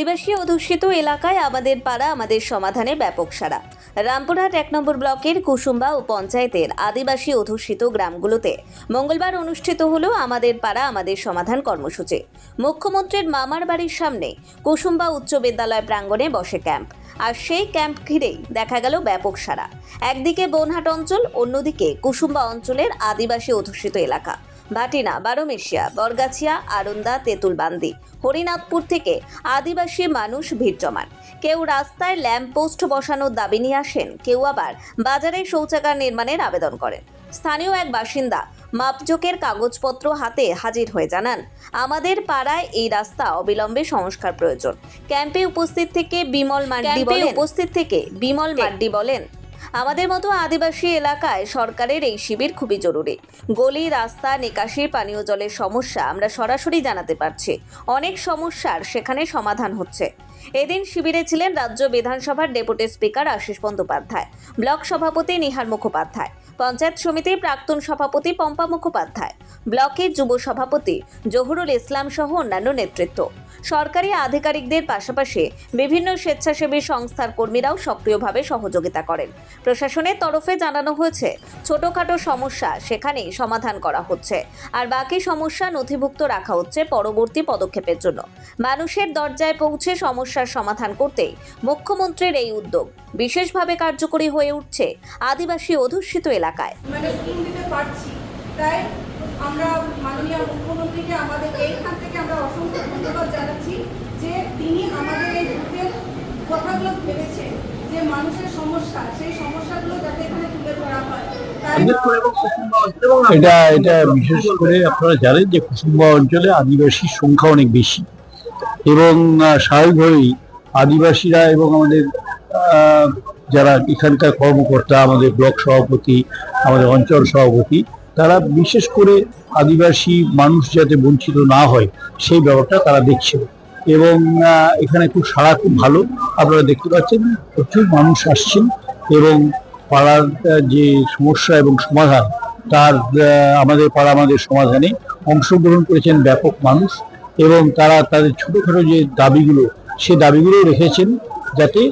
আদিবাসী অধ্যুষিত এলাকায় আমাদের পাড়া আমাদের সমাধানে ব্যাপক সারা রামপুরহাট এক নম্বর ব্লকের কুসুম্বা ও পঞ্চায়েতের আদিবাসী অধ্যুষিত গ্রামগুলোতে মঙ্গলবার অনুষ্ঠিত হল আমাদের পাড়া আমাদের সমাধান কর্মসূচি। মুখ্যমন্ত্রীর মামার বাড়ির সামনে কুসুম্বা উচ্চ বিদ্যালয় প্রাঙ্গণে বসে ক্যাম্প। আর সেই ক্যাম্প ঘিরেই দেখা গেল ব্যাপক সারা একদিকে বনহাট অঞ্চল, অন্যদিকে কুসুম্বা অঞ্চলের আদিবাসী অধ্যুষিত এলাকা। ভাটিনা বারোমেশিয়া বরগাছিয়া আরন্দা তেঁতুলবান্দি হরিনাথপুর থেকে আদিবাসী মানুষ ভিড় জমান। কেউ রাস্তায় ল্যাম্পপোস্ট বসানোর দাবি নিয়ে আসেন কেউ আবার বাজারে শৌচাগার নির্মাণের আবেদন করেন। স্থানীয় এক বাসিন্দা মাপজোকের কাগজপত্র হাতে হাজির হয়ে জানান আমাদের পাড়ায় এই রাস্তা অবিলম্বে সংস্কার প্রয়োজন। ক্যাম্পে উপস্থিত থেকে বিমল মার্ডি বলেন উপস্থিত থেকে বিমল মার্ডি বলেন আমাদের মতো আদিবাসী এলাকায় সরকারের এই শিবির খুবই জরুরি। গলি, রাস্তা, নিকাশি, পানীয় জলের সমস্যা আমরা সরাসরি জানাতে পারছি। অনেক সমস্যার সেখানে সমাধান হচ্ছে। এদিন শিবিরে ছিলেন রাজ্য বিধানসভার deputy speaker Ashis Bandyopadhyay, block সভাপতি নিহার মুখোপাধ্যায়। পঞ্চায়েত সমিতির প্রাক্তন সভাপতি পম্পা মুখোপাধ্যায়, ব্লকের যুব সভাপতি জহুরুল ইসলাম সহ অন্যান্য নেতৃত্ব। সরকারি আধিকারিকদের পাশাপাশি বিভিন্ন স্বেচ্ছাসেবী সংস্থার কর্মীরাও সক্রিয়ভাবে সহযোগিতা করেন। প্রশাসনের তরফে জানানো হয়েছে, ছোটখাটো সমস্যা সেখানেই সমাধান করা হচ্ছে, আর বাকি সমস্যা নথিভুক্ত রাখা হচ্ছে পরবর্তী পদক্ষেপের জন্য। মানুষের দরজায় পৌঁছে সমস্যার সমাধান করতেই মুখ্যমন্ত্রীর এই উদ্যোগ বিশেষভাবে কার্যকরী হয়ে উঠছে। আদিবাসী অধ্যুষিত এলাকায়। মানে স্কিম দিতে পারছি। তাই আমরা মাননীয় মুখ্যমন্ত্রীকে আমাদের এইখান থেকে আমরা অসংখ্য ধন্যবাদ জানাচ্ছি যে তিনি আমাদের এই কথাগুলো ভেবেছেন যে মানুষের সমস্যা সেই সমস্যাগুলো যাতে এখানে তুলে ধরা হয়। এটা এটা বিশেষ করে আপনারা জানেন যে কুসুম্বা অঞ্চলে আদিবাসীর সংখ্যা অনেক বেশি। এবং স্বাভাবিকভাবেই আদিবাসীরা এবং আমাদের আহ, যারা এখানকার কর্মকর্তা, আমাদের ব্লক সভাপতি, আমাদের অঞ্চল সভাপতি, তারা বিশেষ করে আদিবাসী মানুষ যাতে বঞ্চিত না হয়, সেই ব্যাপারটা তারা দেখছে। এবং এখানে খুব সারা খুব ভালো। আপনারা দেখতে পাচ্ছেন, প্রচুর মানুষ আসছেন এবং পাড়ার যে সমস্যা এবং সমাধান, তার আমাদের পাড়া আমাদের সমাধানে অংশগ্রহণ করেছেন ব্যাপক মানুষ এবং তারা তাদের ছোটখাটো যে দাবিগুলো, সে দাবিগুলো রেখেছেন যাতে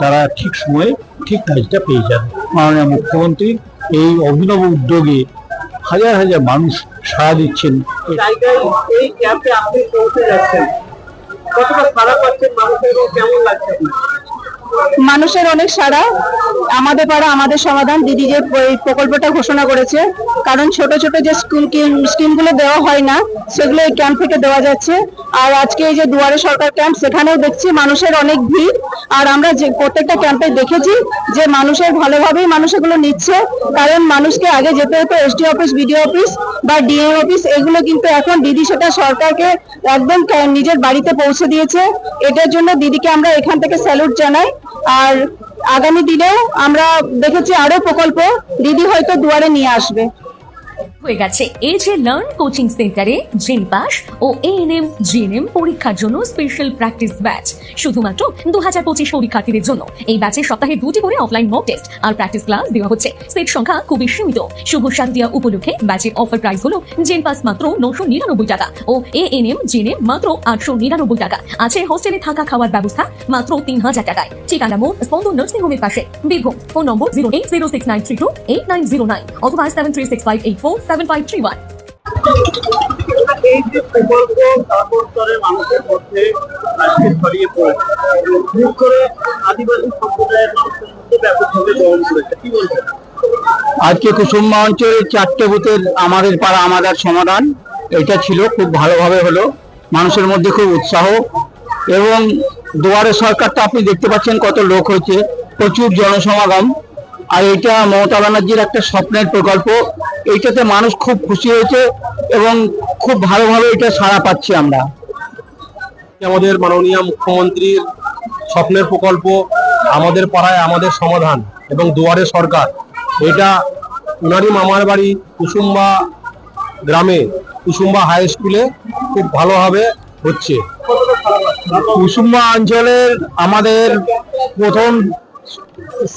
তারা ঠিক সময়ে ঠিক কাজটা পেয়ে যান। মাননীয় মুখ্যমন্ত্রী এই অভিনব উদ্যোগে হাজার হাজার মানুষ সাড়া দিচ্ছেন। এই ক্যাম্পে আপনি পৌঁছে যাচ্ছেন। কতটা সারা পাচ্ছেন মানুষের কেমন লাগছে মানুষের অনেক সাড়া। আমাদের পাড়া আমাদের সমাধান। দিদি যে এই প্রকল্পটা ঘোষণা করেছে কারণ ছোট ছোট যে স্কিম স্কিমগুলো দেওয়া হয় না সেগুলো এই ক্যাম্প থেকে দেওয়া যাচ্ছে। আর আজকে এই যে দুয়ারে সরকার ক্যাম্প সেখানেও দেখছি মানুষের অনেক ভিড়। আর আমরা যে প্রত্যেকটা ক্যাম্পে দেখেছি যে মানুষের ভালোভাবেই মানুষ এগুলো নিচ্ছে। কারণ মানুষকে আগে যেতে হতো এসডি অফিস বিডিও অফিস বা ডিএম অফিস এগুলো কিন্তু এখন দিদি সেটা সরকারকে একদম নিজের বাড়িতে পৌঁছে দিয়েছে। এটার জন্য দিদিকে আমরা এখান থেকে স্যালুট জানাই। আর আগামী দিনেও আমরা দেখেছি আরও প্রকল্প। দিদি হয়তো দুয়ারে নিয়ে আসবে। হয়ে গেছে। এ যে লার্ন কোচিং সেন্টারে জেন পাস ও এএনএম জিএনএম পরীক্ষার জন্য স্পেশাল প্র্যাকটিস ব্যাচ শুধুমাত্র দু হাজার পঁচিশ পরীক্ষার্থীদের জন্য। এই ব্যাচে সপ্তাহে দুটি করে অফলাইন মক টেস্ট আর প্র্যাকটিস ক্লাস দেওয়া হচ্ছে। সেট সংখ্যা খুবই সীমিত। শুভ শারদিয়া উপলক্ষে ব্যাচের অফার প্রাইস হলো জেন পাস মাত্র নশো নিরানব্বই টাকা ও এএনএম জিএনএম মাত্র আটশো নিরানব্বই টাকা। আছে হোস্টেলে থাকা খাওয়ার ব্যবস্থা মাত্র তিন হাজার টাকায়। ঠিকানা মোড় স্পন্দন নার্সিং হোমের পাশে। Birbhum. Phone number zero eight zero six nine three two eight nine zero nine অথবা seven three six five eight four আজকে ছড়িয়ে পড়েছে কুসুম্বা অঞ্চলের চারটে বুথের আমাদের পাড়া আমাদের সমাধান। এটা ছিল, খুব ভালোভাবে হলো। মানুষের মধ্যে খুব উৎসাহ। এবং দুয়ারে সরকারটা আপনি দেখতে পাচ্ছেন কত লোক হয়েছে। প্রচুর জনসমাগম। আর এটা মমতা ব্যানার্জির একটা স্বপ্নের প্রকল্প। এইটাতে মানুষ খুব খুশি হয়েছে এবং খুব ভালোভাবে এটা সাড়া পাচ্ছি আমরা। আমাদের মাননীয় মুখ্যমন্ত্রীর স্বপ্নের প্রকল্প আমাদের পাড়ায় আমাদের সমাধান এবং দুয়ারে সরকার। এটা উনারি মামার বাড়ি কুসুম্বা গ্রামে কুসুম্বা হাই স্কুলে খুব ভালোভাবে হচ্ছে। কুসুম্বা অঞ্চলের আমাদের প্রথম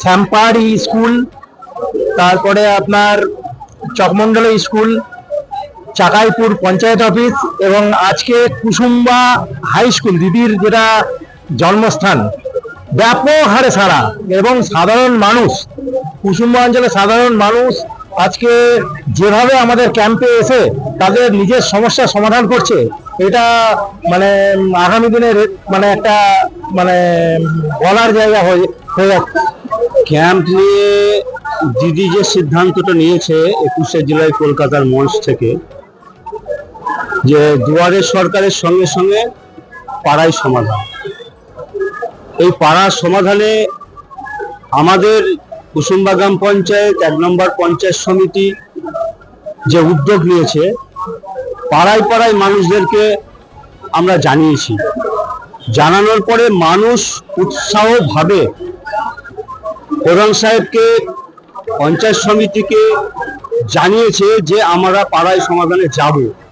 শ্যাম্পাহাড়ি স্কুল তারপরে আপনার চকমন্ডল স্কুল, চাকাইপুর পঞ্চায়েত অফিস এবং আজকে কুসুম্বা হাই স্কুল, দিদির যেটা জন্মস্থান। ব্যাপক হারে সারা এবং সাধারণ মানুষ, কুসুম্বা অঞ্চলের সাধারণ মানুষ আজকে যেভাবে আমাদের ক্যাম্পে এসে তাদের নিজের সমস্যার সমাধান করছে, এটা মানে আগামী দিনের মানে একটা মানে বলার জায়গা হয়ে হয়ে যাচ্ছে। ক্যাম্প নিয়ে দিদি যে সিদ্ধান্তটা নিয়েছে একুশে জুলাই কলকাতার মঞ্চ থেকে, যে দুয়ারে সরকারের সঙ্গে সঙ্গে পাড়ায় সমাধান। এই পাড়ার সমাধানে আমাদের কুসুম্বা গ্রাম পঞ্চায়েত, এক নম্বর পঞ্চায়েত সমিতি যে উদ্যোগ নিয়েছে, পাড়ায় পাড়ায় মানুষদেরকে আমরা জানিয়েছি। জানানোর পরে মানুষ উৎসাহ ভাবে প্রধান সাহেবকে পঞ্চায়েত সমিতিকে জানিয়েছে যে আমরা পাড়ায় সমাধানে যাব।